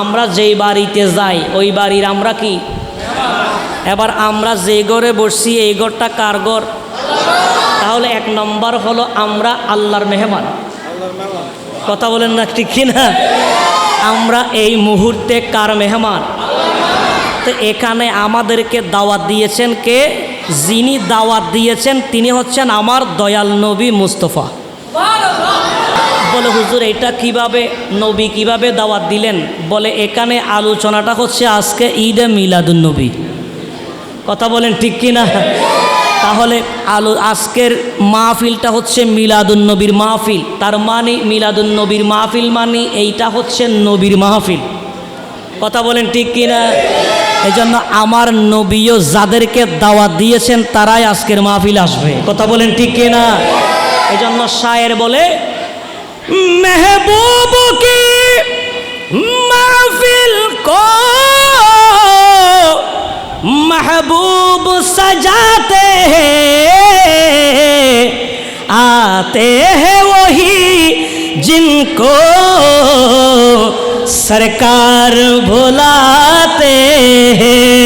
আমরা যেই বাড়িতে যাই, ওই বাড়ির আমরা কি? এবার আমরা যে ঘরে বসছি, এই ঘরটা কার ঘর? তাহলে এক নম্বর হলো আমরা আল্লাহর মেহমান। কথা বলেন না ঠিক কিনা? আমরা এই মুহূর্তে কার মেহমান? তো এখানে আমাদেরকে দাওয়াত দিয়েছেন কে? যিনি দাওয়াত দিয়েছেন, তিনি হচ্ছেন আমার দয়াল নবী মুস্তফা। বলে, হুজুর, এটা কীভাবে নবী কীভাবে দাওয়াত দিলেন? বলে, এখানে আলোচনাটা হচ্ছে আজকে ঈদে মিলাদুন নবী। কথা বলেন ঠিক কি না? তাহলে আলো, আজকের মাহফিলটা হচ্ছে মিলাদুন নবীর মাহফিল। তার মানে মিলাদুন নবীর মাহফিল মানে এইটা হচ্ছে নবীর মাহফিল। কথা বলেন ঠিক কি না? এই জন্য আমার নবীও যাদেরকে দাওয়াত দিয়েছেন, তারাই আজকের মাহফিল আসবে। কথা বলেন ঠিক কি না? এই জন্য শায়ের বলে महबूब की महफिल को महबूब सजाते हैं। आते हैं वही जिनको सरकार भुलाते हैं।